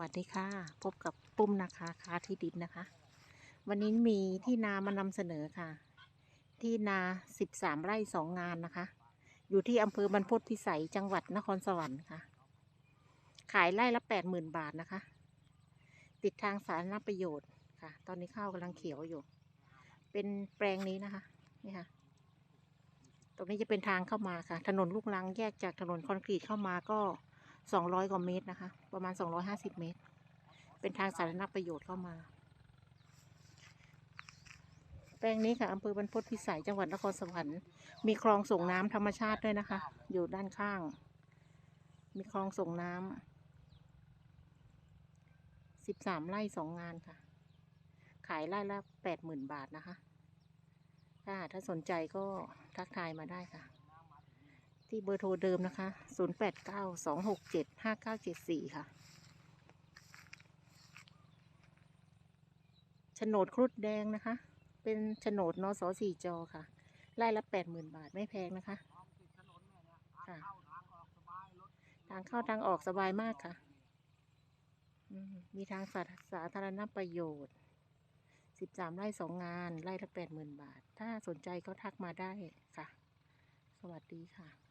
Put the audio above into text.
วัสดีค่ะ พบกับปุ้มนะคะค้าที่ดินนะคะ วันนี้มีที่นามานำเสนอค่ะ ที่นาสิบสามไร่สองงานนะคะ อยู่ที่อำเภอบรรพตพิสัยจังหวัดนครสวรรค์ค่ะ ขายไร่ละแปดหมื่นบาทนะคะ ติดทางสาธารณประโยชน์ค่ะ ตอนนี้ข้าวกำลังเขียวอยู่ เป็นแปลงนี้นะคะนี่ค่ะตรงนี้จะเป็นทางเข้ามาค่ะ ถนนลูกรังแยกจากถนนคอนกรีตเข้ามาก็ สองร้อยกว่าเมตรนะคะ ประมาณสองร้อยห้าสิบเมตร เป็นทางสาธารณประโยชน์เข้ามา แปลงนี้ค่ะอำเภอบรรพตพิสัยจังหวัดนครสวรรค์มีคลองส่งน้ำธรรมชาติด้วยนะคะ อยู่ด้านข้าง มีคลองส่งน้ำสิบสามไร่สองงานค่ะ ขายไร่ละแปดหมื่นบาทนะคะ ถ้าถ้าสนใจก็ทักทายมาได้ค่ะ ที่เบอร์โทรเดิมนะคะ 0 8 9 2 6 7 5 9 7 4 ค่ะโฉนดครุฑแดงนะคะ เป็นโฉนดนสสี่จอค่ะไร่ละแปดหมื่นบาทไม่แพงนะคะ ค่ะ ทางเข้าทางออกสบายมากค่ะ มีทางสาสาธารณประโยชน์สิบสามไร่สองงาน ไร่ละแปดหมื่นบาท ถ้าสนใจก็ทักมาได้ค่ะสวัสดีค่ะ